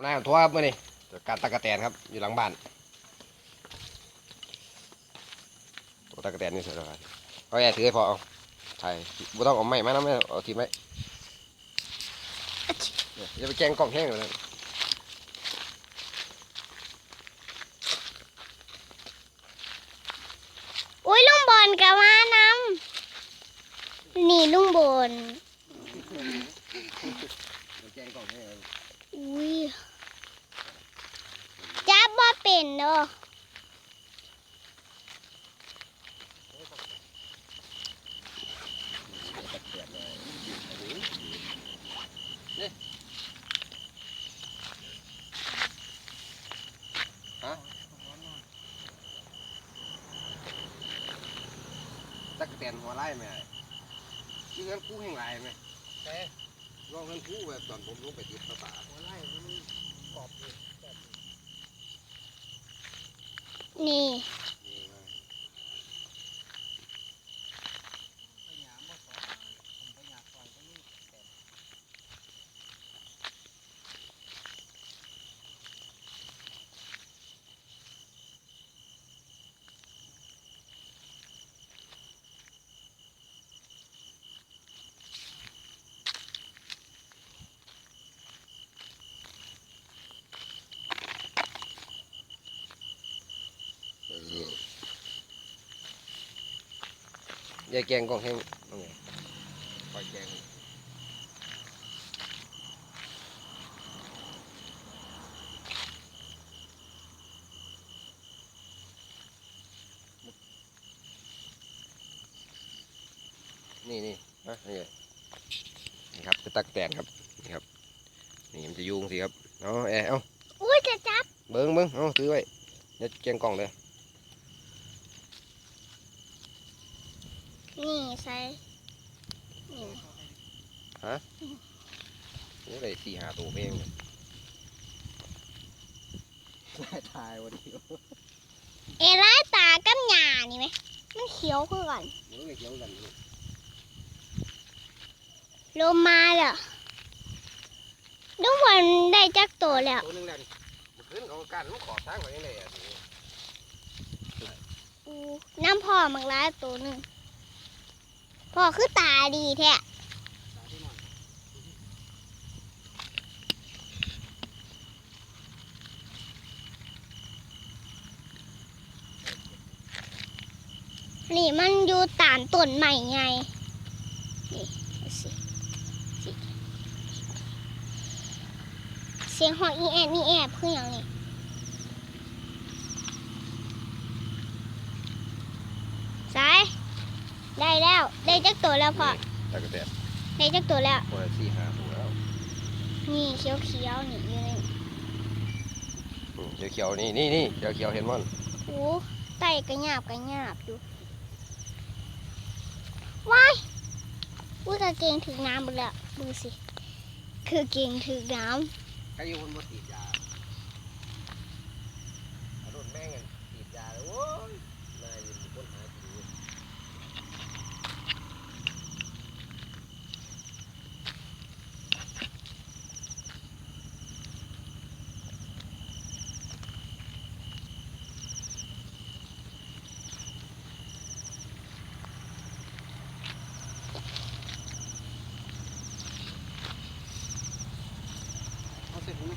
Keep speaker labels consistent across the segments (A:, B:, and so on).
A: กับนายทั่วครับมื่อนี้จัดการตะกะแตนครับอยู่หลังบ้านตัวตะกะแตนนี่เสร็จแล้วครับเอาแย่ถือให้พอเอาถ่ายบ่ต้องเอาไม้มานะไม่เอาทีไม้อย่าไปแกงกล้องแห้งเลยนะ
B: อุ้ยลุงบอลกับมานำนี่ลุงบอล
A: อย่าแกล้งกล้องแห้งเลย
B: อุ้ยจับบ่เป็ นเด้อ
A: ตะกะแตนเลยนี่ฮะตะกะแตนหัวไล่ไหมไอ้คือเงินกู้แห่งไรไหม
C: แต่
A: ลองเงินกู้แบบตอนผมลงไปติดปลาป่า
C: หัวไล่มันกรอบอยู่แบบ
B: นี่
C: นี้
A: นี่ไง
C: พยายามบ่สอนผมพยายามสอนก็นี่แต่
A: ยายแกงกองแห้งน้องไงปล่อยแกงนี่นี่นะนี่ไงนี่ครับเป็นตักแตนครับนี่ครับ นี่มันจะยุงสิครับเอาแอะเอา
B: อุ้ยจะจับ
A: เบิ้งเบิ้งเอาถือไว้เดี๋ยวแกงกล่องเลย
B: นี่ใส่นี่
A: นี่เลยสี่หาตัวเพลงเลย
C: ถ่ายวันเดียว
B: เอร้ายตากับหญ้านี่ไหมมันเขียวคือก่อน
A: มันเลยเกี่ยวกันอยู่
B: ลมมาแล้วลุงบอลได้จักตัวแล้ว
A: ตัวหนึงแล้วนี่มันขึ้นเขาการมันขอทางไว้ยังไงอะ
B: อู้น้ำพ่อมักร้ายตัวหนึ่ง พ่อคือตาดีแท้
C: นี่
B: มันอยู่ตามต้นใหม่ไง นี่สิเสียงหอกอีแอบอีแอบคืออย่างนี้สาย ได้ แล้วได้จักตัวแล้วพ่อ
A: ตะกะแตน
B: ได้จักตัวแล้ว
A: ตัวละสี่หาตัวแล้ว
B: นี่เขียวเขียวๆนี่อยู่ใน
A: อืมเขียวๆนี่นี่นี่เขียวเขียวๆเห็นมั้ย
B: โอ้ไตกระหยาบกระหยาบอยู่ว้ายอุ้ยกางเกงถึงน้ำหมดแล้วดูสิ คือเกงถึงน้
A: ใครอยู่คนบ่ติดยาอารมณ์แม่งกันติดยาเลยโว้ยนายยินคนหากินอยู่
C: เอาเสร็จไหม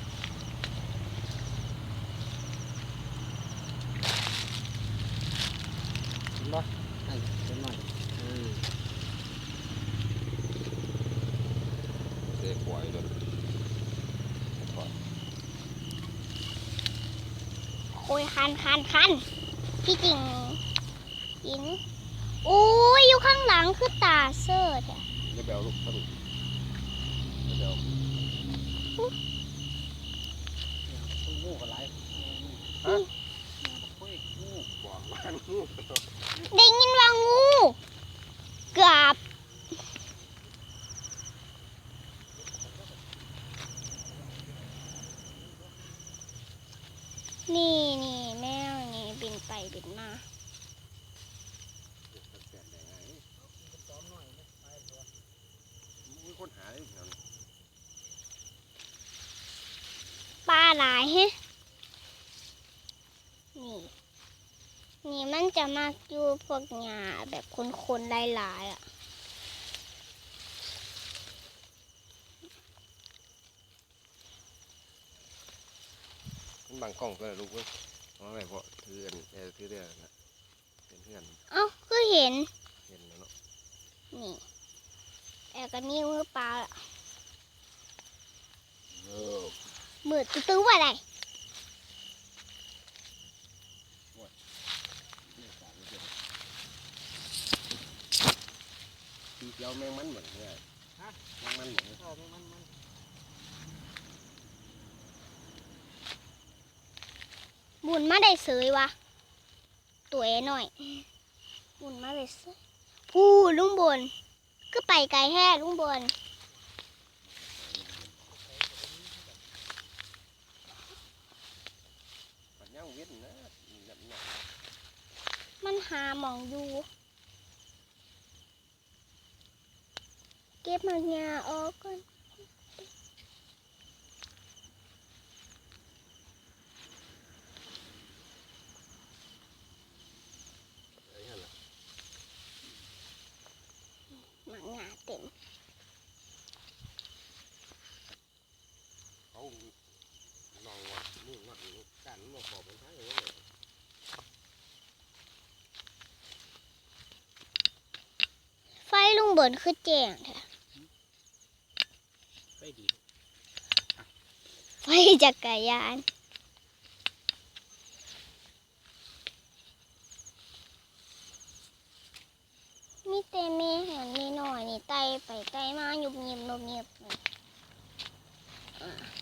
C: เห็นบ่ไอ้เห็นหน่อยเออ
A: เสียขวายเลยำ
B: โอ้ยคันคันคันที่จริงอินอุ้ยอยู่ข้างหลังคือตาเซิร์ดอะ
A: เดี๋ยวไปเอาลูกสรุปดี๋ยวไปเอา
C: ตู้งูกับไร
A: ฮะ
C: คุยงู
A: บอกว่างู
B: ได้ยินว่างูเกือบนี่นี่แมวนี่ บินไปบินมา
C: ซ้อมหน่อยนะไปตัว
A: มีคนหาอยู่แถวนี้
B: ปลาหลายแฮะนี่ นี่มันจะมากอยู่พวกหญ้าแบบคนๆหลายๆอะ
A: มันบังกล้องตัวละลูกเว้ย เอาไว้เพราะถืออันเออถือเรื่องนะเป็นเพื่อน
B: เอ้าก็เห็น
A: เห็นแล้วเนาะ
B: นี่แอบก็มีมือเปล่าอะ
A: เออ
B: มือตื้อๆว่าไร
A: สีเขียวแมงมันเหมือนเนี่ย
C: ฮะ
A: แมงมันเหมือน
C: เออมันมันมัน
B: บุญมาได้เสยวะตัวเอหน่อย บุญมาได้เสยผู้ลุงบนก็ไปไกลแท้ลุงบน
A: ปัญ
B: มันหาหมองอยู่เก็บมันยาออกก่อน
A: ไอ้นั่นล่ะ
B: หมังงาเต็ม
A: เขา ลองว่านี่นับกันมาขอเป็นท้ายเลย
B: ไฟลุงบนคือแจ้งแท้
C: ไปดี
B: ไฟจักรยานมีแต่แม่เห็นนี่หน่อยนี่ไตไปไตมาหยุบหยิบหนุบหยิบนี่
C: เอา